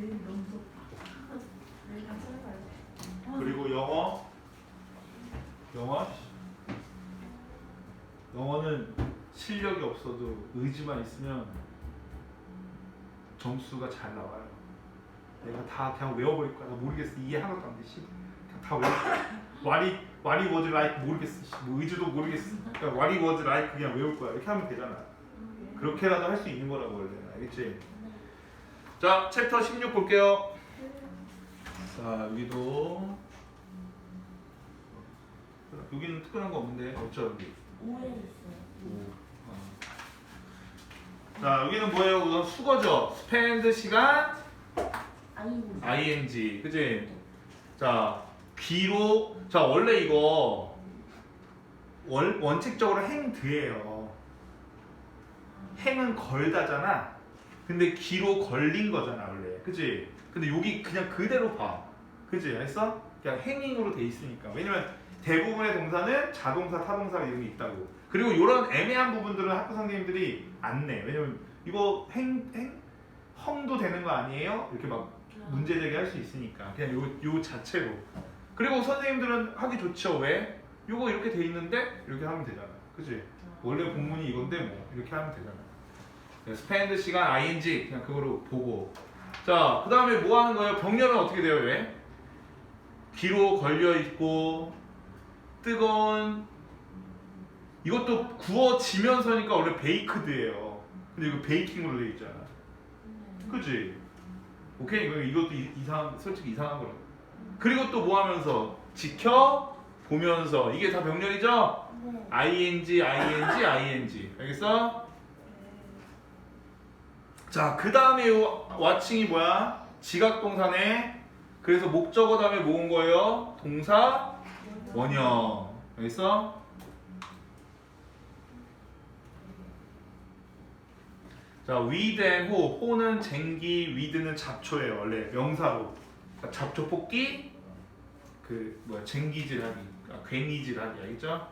내일 너무 덥다. 내일 다 찾아가야 돼. 그리고 영어 영어 영어는 실력이 없어도 의지만 있으면 점수가 잘 나와요. 내가 다 그냥 외워버릴 거야. 나 모르겠어. 이해 하나도 안 돼. 씨. 그냥 다 외워. What it was like 모르겠어. 씨. 뭐 의지도 모르겠어. 그냥 it was like 그냥 외울 거야. 이렇게 하면 되잖아. 그렇게라도 할 수 있는 거라고 원래. 알겠지? 자, 챕터 16 볼게요. 자, 여기도 여기는 특별한 거 없는데 없죠 여기. 어. 자, 여기는 뭐예요? 우선 수거죠. spend 시간 ing, 그지? 자, 귀로 자 원래 이거 원 원칙적으로 행드예요. 행은 걸다잖아. 근데 귀로 걸린 거잖아 원래, 그지? 근데 여기 그냥 그대로 봐, 그지? 알았어? 그냥 행잉으로 돼 있으니까. 왜냐면 대부분의 동사는 자동사, 타동사 게 있다고. 그리고 이런 애매한 부분들은 학교 선생님들이 안 내. 왜냐면 이거 행, 행, 헝도 되는 거 아니에요? 이렇게 막 문제 제기할 수 있으니까 그냥 요, 요 자체로 그리고 선생님들은 하기 좋죠 왜? 요거 이렇게 돼 있는데 이렇게 하면 되잖아 그치? 원래 본문이 이건데 뭐 이렇게 하면 되잖아 스펜드 시간 ing 그냥 그거로 보고 자 그 다음에 뭐 하는 거예요? 병렬은 어떻게 돼요 왜? 귀로 걸려 있고 뜨거운 이것도 구워지면서니까 원래 베이크드예요 근데 이거 베이킹으로 돼 있잖아 그지? 오케이 이거 이것도 이- 이상 솔직히 이상한 거라. 그리고 또 뭐 하면서 지켜 보면서 이게 다 병렬이죠? 네. ing, ing, ing. 알겠어? 자, 그 다음에 와칭이 뭐야? 지각 동사네. 그래서 목적어 다음에 모은 거예요. 동사 원형. 알겠어? 자, who. 호는 쟁기, with는 잡초예요. 원래 명사로. 잡초 뽑기, 그 뭐야 쟁기질하기, 아, 괭이질하기, 알겠죠?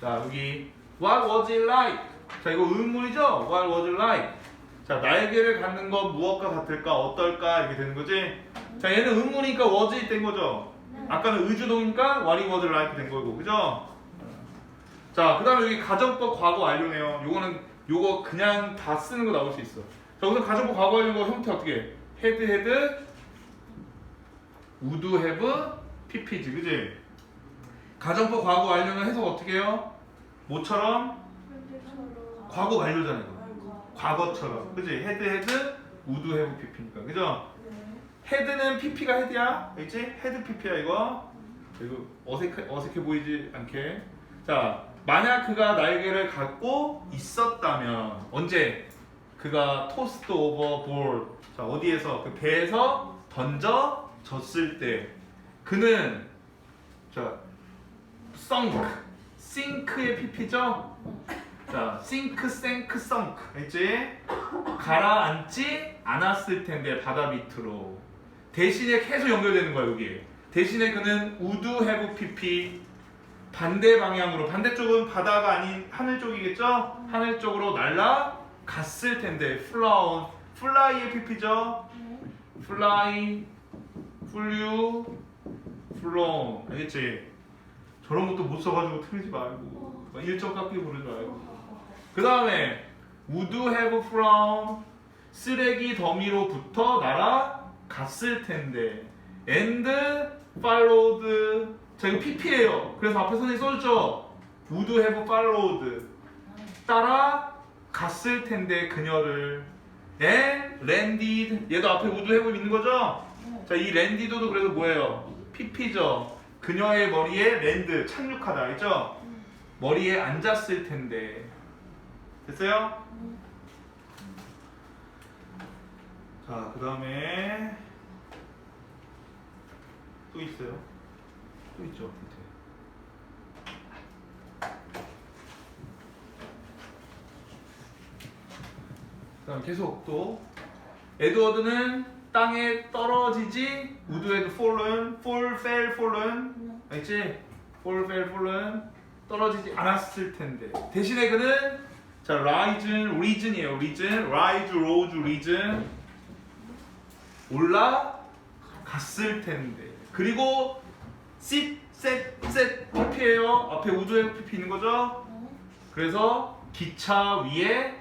자, 여기 What was it like? 자, 이거 의문이죠? What was it like? 자, 날개를 갖는 것 무엇과 같을까? 어떨까? 이렇게 되는 거지? 자, 얘는 의문이니까 was it 된 거죠? 아까는 의주동이니까 what it was like 된 거고, 그죠? 자, 그 다음에 여기 가정법 과거 완료네요. 요거는 요거 그냥 다 쓰는 거 나올 수 있어. 자, 우선 가정법 과거 완료 형태 어떻게 해? 헤드 헤드 우드 헤브 피피지, 그지? 가정법 과거 완료는 해석 어떻게 해요? 뭐처럼? 과거 완료잖아요. 이거. 과거처럼, 그지? 헤드 헤드 우드 헤브 피피니까, 그죠? 헤드는 PP가 헤드야, 알지? 헤드 PP야 이거. 이거 어색해 어색해 보이지 않게. 자, 만약 그가 날개를 갖고 있었다면 언제 그가 토스트 오버 볼. 자, 어디에서 그 배에서 던져 졌을 때 그는 자, 썬크, 싱크의 PP죠? 자, 싱크, 생크, 썬크, 알지? 가라앉지 않았을 텐데 바다 밑으로 대신에 계속 연결되는 거야 여기. 대신에 그는 우드 해브 PP 반대 방향으로 반대쪽은 바다가 아닌 하늘 쪽이겠죠? 하늘 쪽으로 날라 갔을 텐데 플라운 플라이의 PP죠? 플라이 플류 플론 알겠지? 저런 것도 못 써가지고 틀리지 말고. 막 일정 깎기 부르지 말고. 그 다음에 would have from 쓰레기 더미로부터 날아갔을 텐데. and followed. 자 이거 PP예요. 그래서 앞에 선생님 써줬죠? would have followed. 따라갔을 텐데 그녀를. and landed. 얘도 앞에 would have 있는 거죠? 자이 랜디도도 그래서 뭐예요? PP죠 그녀의 머리에 랜드 착륙하다 알죠 머리에 앉았을 텐데 됐어요? 자, 그 다음에 또 있어요. 또 있죠, 밑에. 그 다음 계속 또 에드워드는 땅에 떨어지지 우드에도 fallen, fall, fell, fallen 알겠지? fall, fell, fallen 떨어지지 않았을 텐데 대신에 그는 자 rise, reason이에요. reason, rise, rose, reason 올라갔을 텐데 그리고 sit, set, set pp예요. 앞에 우주에 pp 있는 거죠. 그래서 기차 위에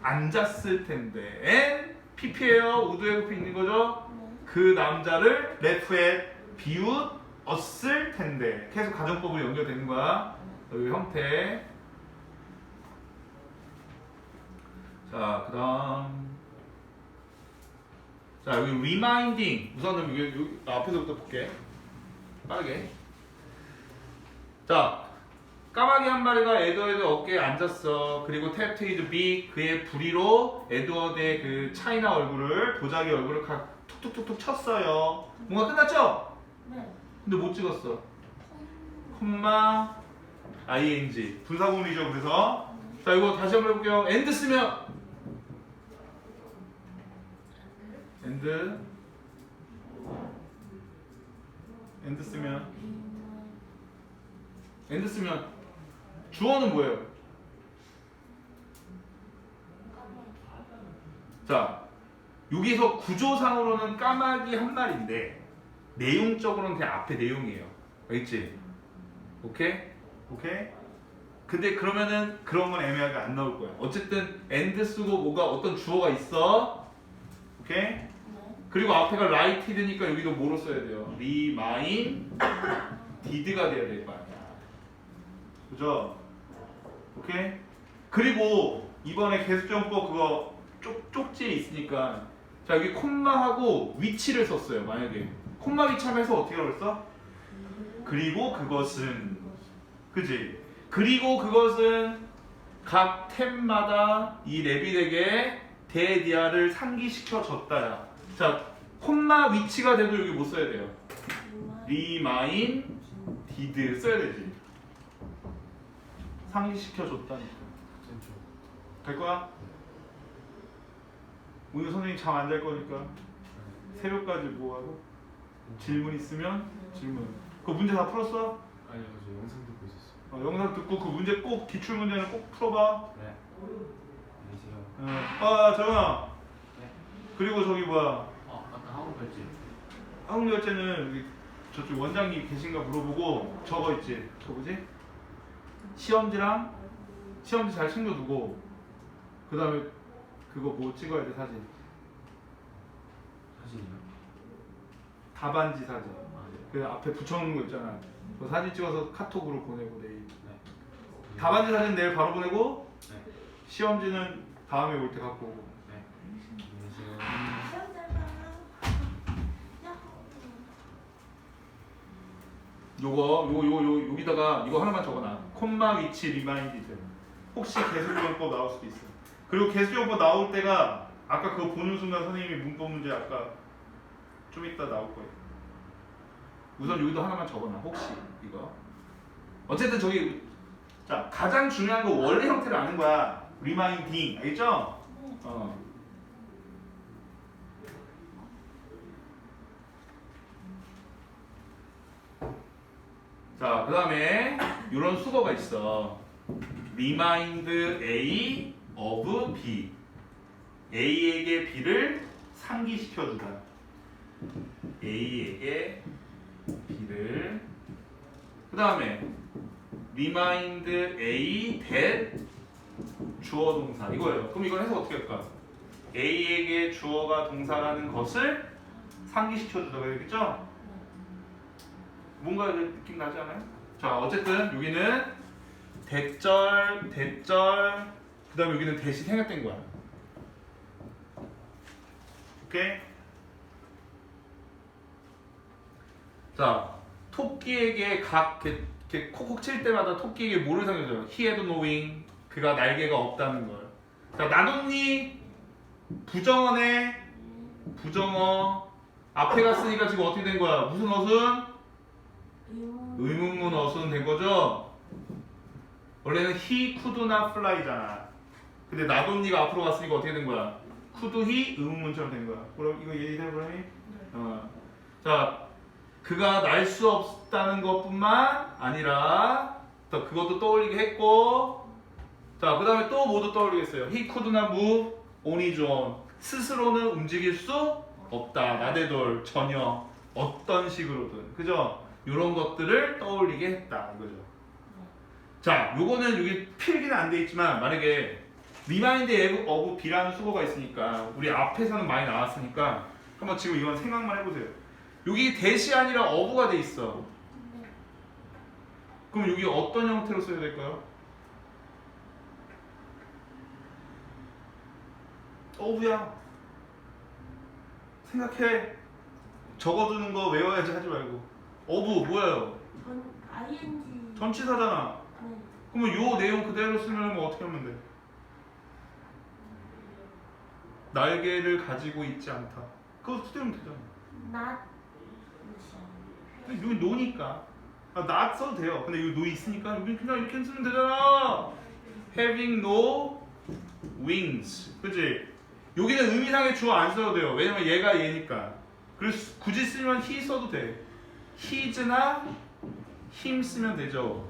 앉았을 텐데 and pp예요. 우주에 pp 있는 거죠. 그 남자를 레프에 비웃었을 텐데. 계속 가정법으로 연결되는 거야. 여기 형태. 자 그다음. 자 여기 reminding. 우선은 여기, 여기 나 앞에서부터 볼게. 빠르게. 자 까마귀 한 마리가 에드워드 어깨에 앉았어. 그리고 탭트이드 비 그의 부리로 에드워드의 그 차이나 얼굴을 도자기 얼굴을 가, 툭툭툭툭 쳤어요. 뭔가 끝났죠? 네. 근데 못 찍었어. 콤마 ing 분사구문이죠. 그래서 자 이거 다시 한번 해볼게요. end 쓰면 end end 쓰면 end 쓰면 주어는 뭐예요? 자, 여기서 구조상으로는 까마귀 한 마리인데 내용적으로는 그냥 앞에 내용이에요. 알겠지? 오케이? 오케이? 근데 그러면은 그런 건 애매하게 안 나올 거야. 어쨌든 and 쓰고 뭐가 어떤 주어가 있어. 오케이? 네. 그리고 앞에가 righted니까 여기도 뭐로 써야 돼요? remind did가 돼야 될거 아니야. 그죠? 오케이? 그리고 이번에 개수정법 그거 쪽, 쪽지에 있으니까 자 여기 콤마하고 위치를 썼어요 만약에 콤마 위치하면서 어떻게 하고 있어? 그리고 그것은 그지? 그리고 그것은 각 템마다 이 레빗에게 대디아를 상기시켜 줬다야 자 콤마 위치가 돼도 여기 못 써야 돼요 리마인 디드 써야 되지 상기시켜 줬다니까. 될 거야? 오늘 선생님 잠 안 잘 거니까 새벽까지 뭐하고? 질문 있으면 질문. 그 문제 다 풀었어? 아니요 저 영상 듣고 있었어요. 어, 영상 듣고 그 문제 꼭 기출 문제는 꼭 풀어봐. 네. 계세요. 어, 아 정아! 네. 그리고 저기 뭐야? 어 아까 학원 갈지 한국열제는 저쪽 원장님 계신가 물어보고 저거 있지? 저 뭐지? 시험지랑 시험지 잘 챙겨두고 그 다음에 그거 뭐 찍어야 돼 사진 사진이요? 답안지 사진 아 네. 그 앞에 붙여놓는 거 있잖아 그 사진 찍어서 카톡으로 보내고 내일 네. 답안지 사진 내일 바로 보내고 네. 시험지는 다음에 올 때 갖고 오고 네. 봐. 야호. 요거 요거 요거 요, 여기다가 이거 하나만 적어놔 콤마 위치 리마인디드 혹시 개수조정법 나올 수도 있어 그리고 개수조정법 나올 때가 아까 그거 보는 순간 선생님이 문법 문제 아까 좀 이따 나올 거예요 우선 여기도 하나만 적어놔 혹시 이거 어쨌든 저기 자 가장 중요한 거 원래 형태를 아는 거야 리마인딩 알겠죠? 네. 어. 자, 그 다음에 이런 수거가 있어. remind A of B. A에게 B를 상기시켜주다. A에게 B를. 그 다음에 remind A that 주어 동사 이거예요. 그럼 이걸 해서 어떻게 할까? A에게 주어가 동사라는 것을 상기시켜 주다가 되겠죠? 뭔가 느낌 나지 않아요? 자 어쨌든 여기는 대절 대절 그 다음에 여기는 대시 생략된 거야. 오케이? 자 토끼에게 각 이렇게, 콕콕 칠 때마다 토끼에게 뭐를 상기해줘요? He had no wing 그가 날개가 없다는 걸. 자 나돈니 부정어네 부정어 앞에 갔으니까 지금 어떻게 된 거야? 무슨 어순? 의문. 의문문 어순 된 거죠? 원래는 he could not fly잖아. 근데 나돈니가 앞으로 갔으니까 어떻게 된 거야? could he 의문문처럼 된 거야. 그럼 이거 이해돼 그러니? 네. 어. 자, 그가 날 수 없다는 것뿐만 아니라 자, 그것도 떠올리게 했고 자, 그 다음에 또 뭐도 떠올리겠어요. He could not move on his own. 스스로는 움직일 수 없다. 나대돌 전혀 어떤 식으로든. 그죠? 이런 것들을 떠올리게 했다. 이거죠. 자, 요거는 여기 필기는 안 돼 있지만 만약에 리마인드 오브 B라는 수거가 있으니까 우리 앞에서는 많이 나왔으니까 한번 지금 이건 생각만 해보세요. 여기 대시 아니라 어부가 돼 있어. 그럼 여기 어떤 형태로 써야 될까요? 어부야. 생각해. 적어두는 거 외워야지 하지 말고. 어부 뭐예요? 전 ing. 전치사잖아. 네. 그러면 요 내용 그대로 쓰면 뭐 어떻게 하면 돼? 날개를 가지고 있지 않다. 그거 쓰면 되잖아. not. 근데 여기 노니까. 아, not 써도 돼요. 근데 여기 노 있으니까 여기 그냥 이렇게 쓰면 되잖아. Having no wings. 그지? 여기는 의미상의 주어 안 써도 돼요. 왜냐면 얘가 얘니까. 그래서 굳이 쓰면 he 써도 돼. His나 him 쓰면 되죠.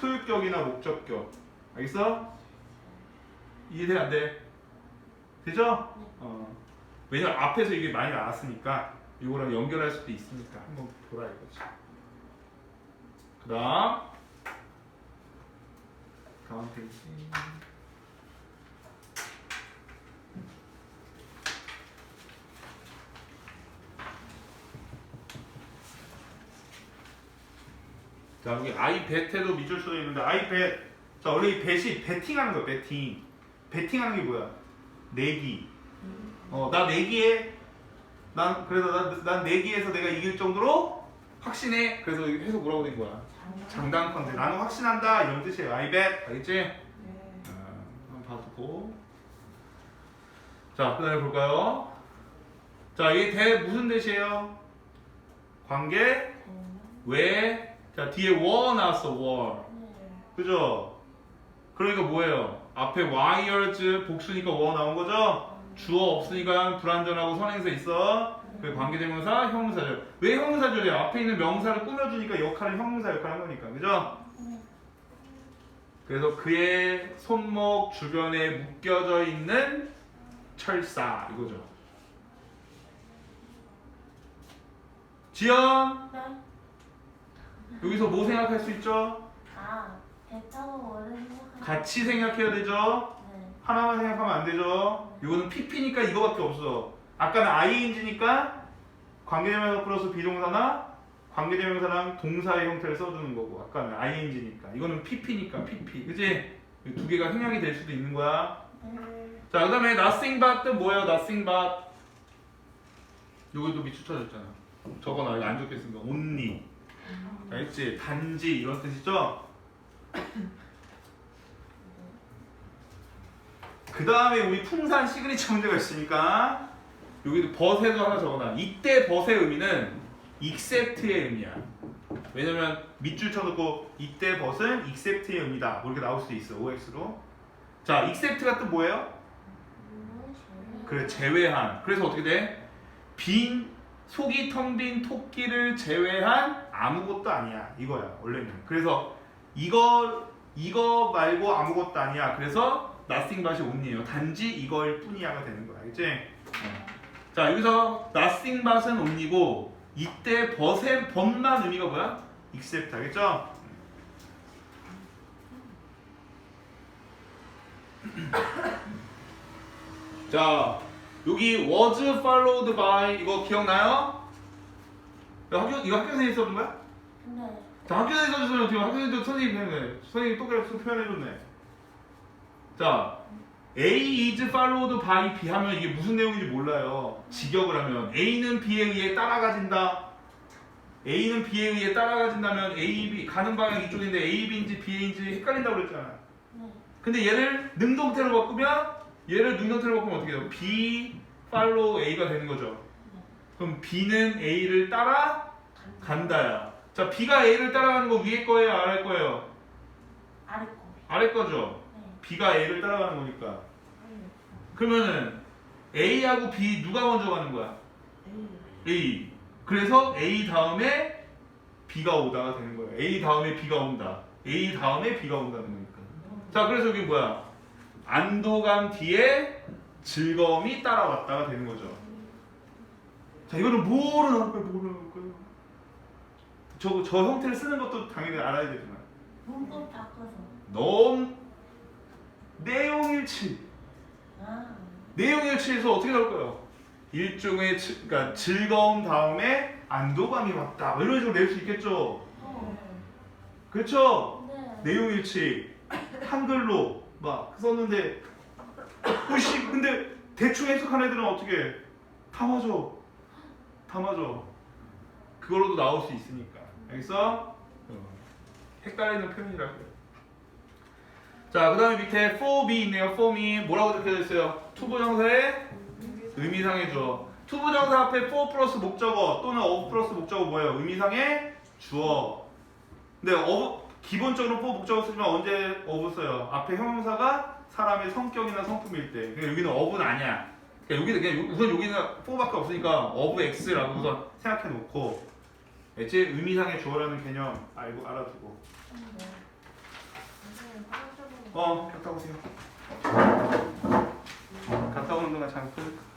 소유격이나 목적격. 알겠어? 이해돼 안 돼? 되죠? 어. 왜냐면 앞에서 이게 많이 나왔으니까 이거랑 연결할 수도 있으니까 한번 보라 이거지. 그다음 다음 페이지. 자 여기 아이벳에도 밑줄 수도 있는데 아이벳 자 원래 이 벳이 베팅하는 거야 베팅. 베팅하는 게 뭐야? 내기. 어나 내기에 난 그래서 난, 난 내기에서 내가 이길 정도로 확신해. 그래서 해서 뭐라고 된 거야? 장담컨대 나는 확신한다 이런 뜻이에요. 아이벳 알겠지? 네. 아, 한번 봐두고. 자 그 다음에 볼까요? 자 이게 대 무슨 대시예요? 관계? 왜? 자 뒤에 war 나왔어 war 그죠? 그러니까 뭐예요? 앞에 wires 복수니까 war 나온 거죠? 주어 없으니까 불완전하고 선행사 있어 그 관계대명사 형용사절 왜 형용사절이야? 앞에 있는 명사를 꾸며주니까 역할은 형용사 역할 한 거니까 그죠? 그래서 그의 손목 주변에 묶여져 있는 철사 이거죠 지연 네. 여기서 뭐 생각할 수 있죠? 아, 배 타고 오래 생각하는. 같이 생각해야 되죠. 네. 하나만 생각하면 안 되죠. 이거는 PP니까 이거밖에 없어. 아까는 ING니까 관계대명사 플러스 비동사나 관계대명사랑 동사의 형태를 써주는 거고 아까는 ING니까 이거는 PP니까 PP 그지? 이두 개가 생략이 될 수도 있는 거야. 네. 자 그 다음에 nothing but은 뭐예요? nothing but 여기도 밑줄 쳐줬잖아. 저거 나안 적혔으니까 only 알겠지? 단지 이런 뜻이죠? 그 다음에 우리 풍산 시그니처 문제가 있으니까 여기도 벗에도 하나 적어놔 이때 벗의 의미는 except의 의미야 왜냐면 밑줄 쳐놓고 이때 벗은 except의 의미다 뭐 이렇게 나올 수도 있어 OX로 자 except가 또 뭐예요? 그래 제외한 그래서 어떻게 돼? 빈 속이 텅 빈 토끼를 제외한 아무것도 아니야 이거야 원래는 그래서 이거 이거 말고 아무것도 아니야 그래서 nothing but이 only예요 단지 이거일 뿐이야가 되는 거야 알겠지? 어. 자 여기서 nothing but은 only고 이때 벗의 벗만 의미가 뭐야? except 알겠죠? 자 여기 was followed by 이거 기억나요? 이거 학교 이거 학교에서 있었던 거야? 네. 자 학교에서 있었으면 지금 학교에서 선생님 했네 선생님 똑같이 표현해줬네 자 A is followed by B 하면 이게 무슨 내용인지 몰라요 직역을 하면 A는 B에 의해 따라가진다 A는 B에 의해 따라가진다면 A, B 가는 방향 이쪽인데 A, B인지 B인지 헷갈린다고 그랬잖아 네. 근데 얘를 능동태로 바꾸면 얘를 능동태로 바꾸면 어떻게 돼요? B 팔로우 A가 되는 거죠. 그럼 B는 A를 따라 간다야. 자, B가 A를 따라가는 거 위에 거예요, 아래 거예요? 아래 거. 아래 거죠. 네. B가 A를 따라가는 거니까. 네. 그러면은 A하고 B 누가 먼저 가는 거야? 네. A. 그래서 A 다음에 B가 오다가 되는 거예요. A 다음에 B가 온다. A 다음에 B가 온다는 거니까. 자, 그래서 여기 뭐야? 안도감 뒤에 즐거움이 따라왔다가 되는 거죠. 자, 이거는 거예요? 뭐로 나올 거예요? 저, 저 형태를 쓰는 것도 당연히 알아야 되지만 문법 바꿔서. 너무 내용일치 아. 내용일치에서 어떻게 나올 거예요? 일종의 지- 그러니까 즐거움 다음에 안도감이 왔다 뭐 이런 식으로 낼 수 있겠죠 어. 그렇죠? 네. 내용일치 한글로 막 썼는데 어씨 근데 대충 해석한 애들은 어떻게 다 맞아 다 맞아 그걸로도 나올 수 있으니까 알겠어? 어. 헷갈리는 표현이라고요 자, 그 다음에 밑에 for me 있네요. for me 뭐라고 적혀져 있어요? 투부정사의 의미상의 주어. 투부정사 앞에 for 플러스 목적어 또는 of 플러스 목적어 뭐예요? 의미상의 주어. 근데 of 기본적으로 for 목적어 쓰지만 언제 of 써요? 앞에 형용사가 사람의 성격이나 성품일 때. 그러니까 여기는 of는 아니야. 그러니까 여기는 그냥 우선 여기는 for밖에 없으니까 of x라고 우선 생각해 놓고. 알지? 의미상의 주어라는 개념 알고 알아두고. 네. 어, 갔다 오세요. 갔다 오는 동안 잠깐?